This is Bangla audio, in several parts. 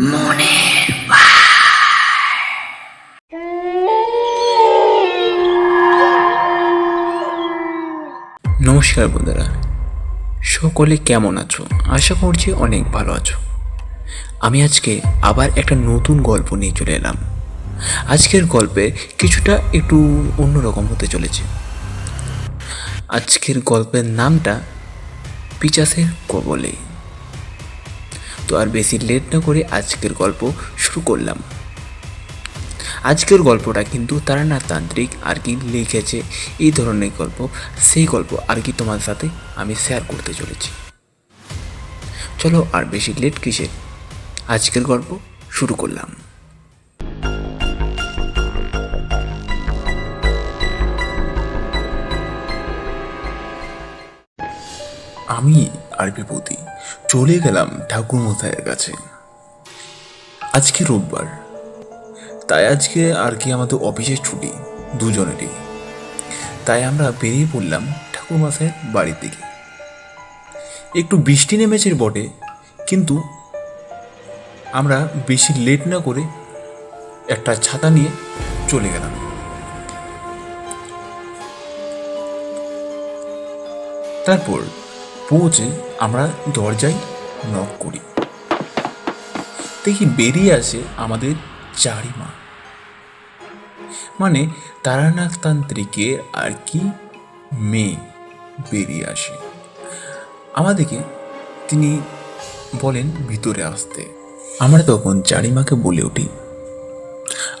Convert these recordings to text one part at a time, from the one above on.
নমস্কার বন্ধুরা, সকলে কেমন আছো? আশা করছি অনেক ভালো আছো। আমি আজকে আবার একটা নতুন গল্প নিয়ে চলে এলাম। আজকের গল্পে কিছুটা একটু অন্যরকম হতে চলেছে। আজকের গল্পের নামটা পিচাসের কবলে। তো আর বেশি লেট না করে আজকের গল্প শুরু করলাম। আজকের গল্পটা কিন্তু তারানাথ তান্ত্রিক আর কি লিখেছে। এই ধরনের গল্প, সেই গল্প আর কি তোমার সাথে আমি শেয়ার করতে চলেছি। চলো আর বেশি লেট কিসের? আজকের গল্প শুরু করলাম। আমি আর বিভূতি চলে গেলাম ঠাকুর মশাইয়ের কাছে। আজকে রোববার। তাই আজকে আর কি আমাদের অফিসের ছুটি, দুজনেরই। তাই আমরা বেরিয়ে পড়লাম ঠাকুরমশাইয়ের বাড়ির দিকে। একটু বৃষ্টি নেমেছে বটে, কিন্তু আমরা বেশি লেট না করে একটা ছাতা নিয়ে চলে গেলাম। তারপর পৌঁছে আমরা দরজায় নক করি। দেখি বেরিয়ে আসে আমাদের চারিমা। মানে তারানাথ তান্ত্রিকের আর কি মেয়ে বেরিয়ে আসে। আমাদেরকে তিনি বলেন ভিতরে আসতে। আমরা তখন চারিমাকে বলে উঠি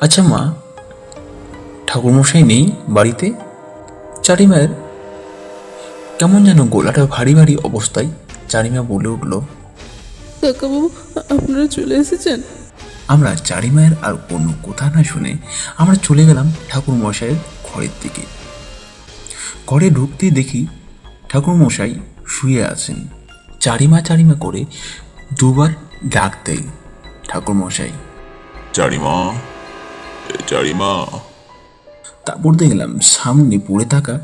আচ্ছা মা, ঠাকুরমশাই নেই বাড়িতে? চারিমায়ের কেমন যেন গোলাটা ভারী ভারী অবস্থায় চারিমা বলে উঠল কাকাবাবু আপনারা চলে এসেছেন? আমরা চারিমায়ের আর কোনো কথা না শুনে আমরা চলে গেলাম ঠাকুর মশাইয়ের ঘরের দিকে। ঘরে ঢুকতেই দেখি ঠাকুর মশাই শুয়ে আছেন। চারিমা চারিমা করে দুবার ডাক দেয় ঠাকুর মশাই চারিমা চারিমা তারপর দেখলাম সামনে পড়ে থাকা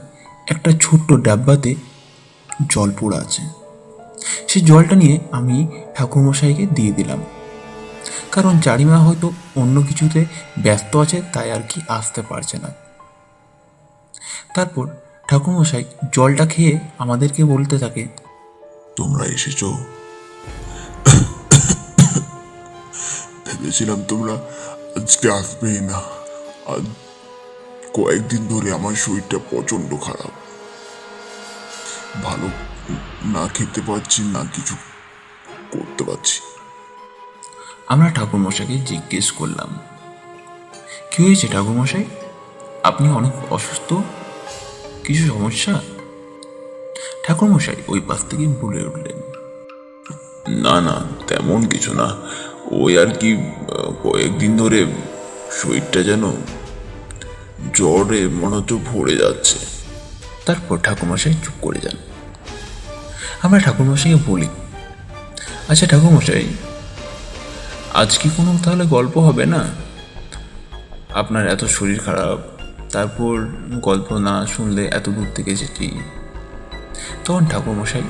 একটা ছোট্ট ডাব্বাতে জল পড়ে আছে। সেই জলটা নিয়ে আমি ঠাকুরমশাইকে দিয়ে দিলাম। কারণ চারিমা হয়তো অন্য কিছুতে ব্যস্ত আছে, তাই আর কি আসতে পারছে না। তারপর ঠাকুরমশাই জলটা খেয়ে আমাদেরকে বলতে থাকে, তোমরা এসেছ। ভেবেছিলাম তোমরা আজকে আসবেই না। আজ কয়েকদিন ধরে আমার শরীরটা প্রচণ্ড খারাপ। ভালো, না খেতে পারছি, না কিছু করতে পারছি। আমরা ঠাকুরমশাইকে জিজ্ঞেস করলাম, কি হয়েছে ঠাকুরমশাই? আপনি অনেক অসুস্থ? কিছু সমস্যা? ঠাকুরমশাই ওই পাশ থেকে বলে উঠলেন, না না, তেমন কিছু না। ওই আর কি কয়েকদিন ধরে শরীরটা যেন জ্বরে মনে হচ্ছে ভরে যাচ্ছে। তারপর ঠাকুরমশাই চুপ করে যান। আমরা ঠাকুরমশাইকে বলি আচ্ছা ঠাকুরমশাই, আজ কি কোনো তাহলে গল্প হবে না? আপনার এত শরীর খারাপ, তারপর গল্প না শুনলে এত দূর থেকে এসেছি তখন ঠাকুরমশাই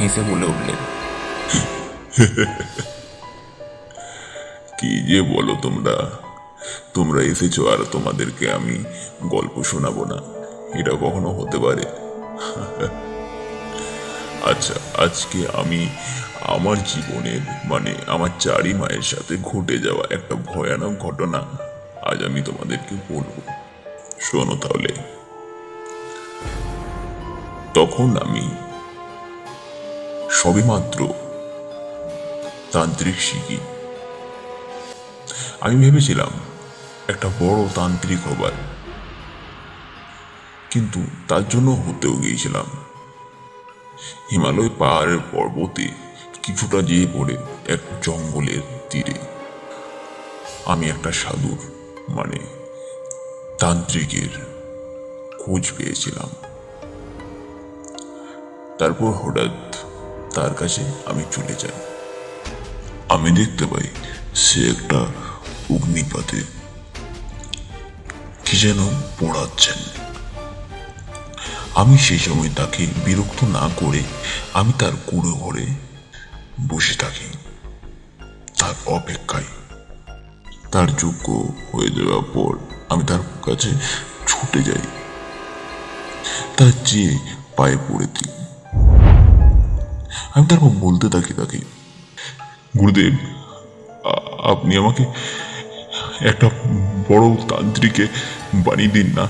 হেসে বলে উঠলেন, কি যে বলো তোমরা। তোমরা এসেছ আর তোমাদেরকে আমি গল্প শোনাবো না। এটা কখনো হতে পারে। আচ্ছা আজকে আমি আমার জীবনের মানে আমার চারি মায়ের সাথে ঘটে যাওয়া একটা ভয়ানক ঘটনা আজ আমি তোমাদেরকে বলব। শোনো তাহলে। তখন আমি সবেমাত্র তান্ত্রিক শিখি। আমি ভেবেছিলাম একটা বড় তান্ত্রিক হবার। কিন্তু তার জন্য হতেও গিয়েছিলাম। হিমালয় পাহাড়ের পর্বতে কিছুটা যেয়ে পড়ে এক জঙ্গলের তীরে। আমি একটা সাধুর মানে তান্ত্রিকের খোঁজ পেয়েছিলাম। তারপর হঠাৎ তার কাছে আমি চলে যাই। আমি দেখতে পাই সে একটা অগ্নিপাতে কি যেন পড়াচ্ছেন। আমি সেই সময় তাকে বিরক্ত না করে আমি তার কুড়ো ঘরে বসে থাকি। তার অপেক্ষায় তার যোগ্য হয়ে যাওয়ার পর আমি তার কাছে ছুটে যাই। তার চেয়ে পায়ে পড়ে দিই আমি তারপর বলতে থাকি তাকে, গুরুদেব আপনি আমাকে একটা বড় তান্ত্রিকে বানিয়ে দিন না।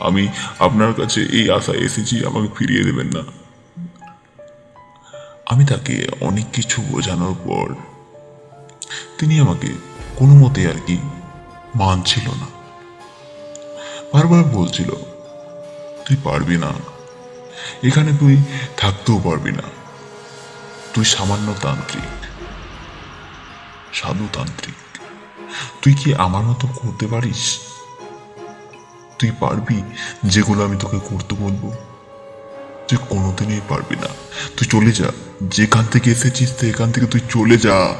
আমি আপনার কাছে এই আশায় এসেছি, আমাকে ফিরিয়ে দেবেন না। আমি তাকে অনেক কিছু বোঝানোর পর তিনি আমাকে কোনো মতে আর কি মানছিল না। বারবার বলছিল, তুই পারবি না। এখানে তুই থাকতেও পারবি না। তুই সামান্য তান্ত্রিক সাধুতান্ত্রিক তুই কি আমার মতো করতে পারিস? তুই পারবি? যেগুলো আমি তোকে করতে বলব। তুই কোনোদিনই পারবি না। তুই চলে যা। যেখান থেকে এসেছিস, সেখান থেকে তুই চলে যা।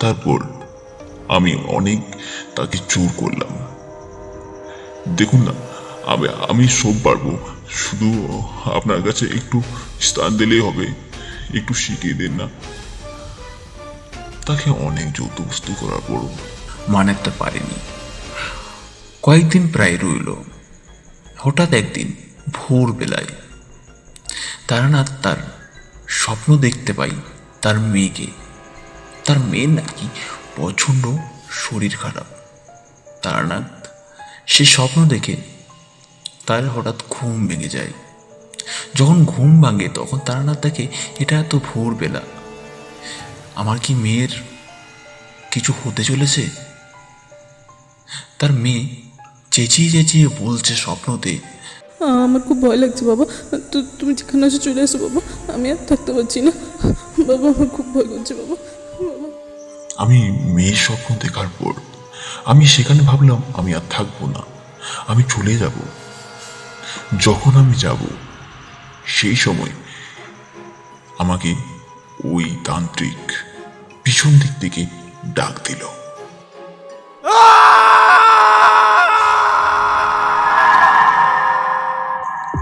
তারপর আমি অনেক তাকে চোর করলাম। দেখুন না, আমি আমি সব পারব। শুধু আপনার কাছে একটু স্থান দিলেই হবে। একটু শিখিয়ে দিন না। তাকে অনেক যৌতুবস্তু করার পরও মানাতে পারেনি। কয়েকদিন প্রায় রইল। হঠাৎ একদিন ভোরবেলায় তারানাথ তার স্বপ্ন দেখতে পাই তার মেয়েকে। তার মেয়ের নাকি প্রচণ্ড শরীর খারাপ। তারানাথ সে স্বপ্ন দেখে তার হঠাৎ ঘুম ভেঙে যায়। যখন ঘুম ভাঙে তখন তারানাথ দেখে, এটা এত ভোরবেলা। আমার কি মেয়ের কিছু হতে চলেছে? তার মেয়ে চেঁচিয়ে চেঁচিয়ে বলছে স্বপ্নতে। আমার খুব ভয় লাগছে বাবা। তুমি যেখানে আছো চলে এসো বাবা। আমি আর থাকতে পারছি না। বাবা আমার খুব ভয় করছে বাবা। বাবা। আমি মেয়ের স্বপ্ন দেখার পর আমি সেখানে ভাবলাম আমি আর থাকব না। আমি চলে যাব। যখন আমি যাব সেই সময় আমাকে ওই তান্ত্রিক পিছন দিক থেকে ডাক দিল।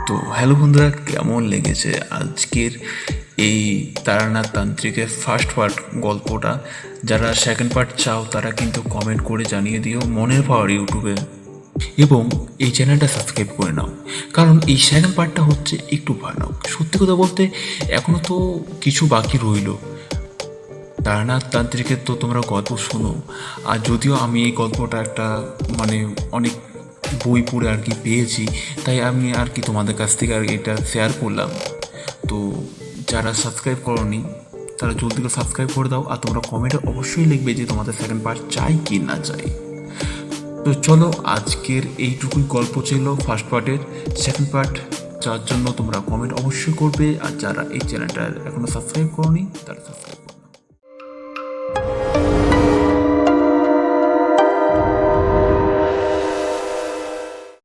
তো হ্যালো বন্ধুরা, কেমন লেগেছে আজকের এই তারানাথ তান্ত্রিকের ফার্স্ট পার্ট গল্পটা? যারা সেকেন্ড পার্ট চাও, তারা কিন্তু কমেন্ট করে জানিয়ে দিও। মনের পাওয়ার ইউটিউবে। এবং এই চ্যানেলটা সাবস্ক্রাইব করে নাও। কারণ এই সেকেন্ড পার্টটা হচ্ছে একটু ভয়ানক। সত্যি কথা বলতে এখনও তো কিছু বাকি রইল। তারানাথ তান্ত্রিকের তো তোমরা গল্প শোনো। আর যদিও আমি এই গল্পটা একটা মানে অনেক বই পড়ে আর কি পেয়েছি, তাই আমি আর কি তোমাদের কাছ থেকে আর এটা শেয়ার করলাম। তো যারা সাবস্ক্রাইব করনি, তারা জলদি করে সাবস্ক্রাইব করে দাও। আর তোমরা কমেন্টে অবশ্যই লিখবে যে তোমাদের সেকেন্ড পার্ট চাই কি না চাই। তো চলো, আজকের এইটুকুই গল্প ছিল ফার্স্ট পার্টের সেকেন্ড পার্ট যার জন্য তোমরা কমেন্ট অবশ্যই করবে। আর যারা এই চ্যানেলটা এখনও সাবস্ক্রাইব করনি, তারা সাবস্ক্রাইব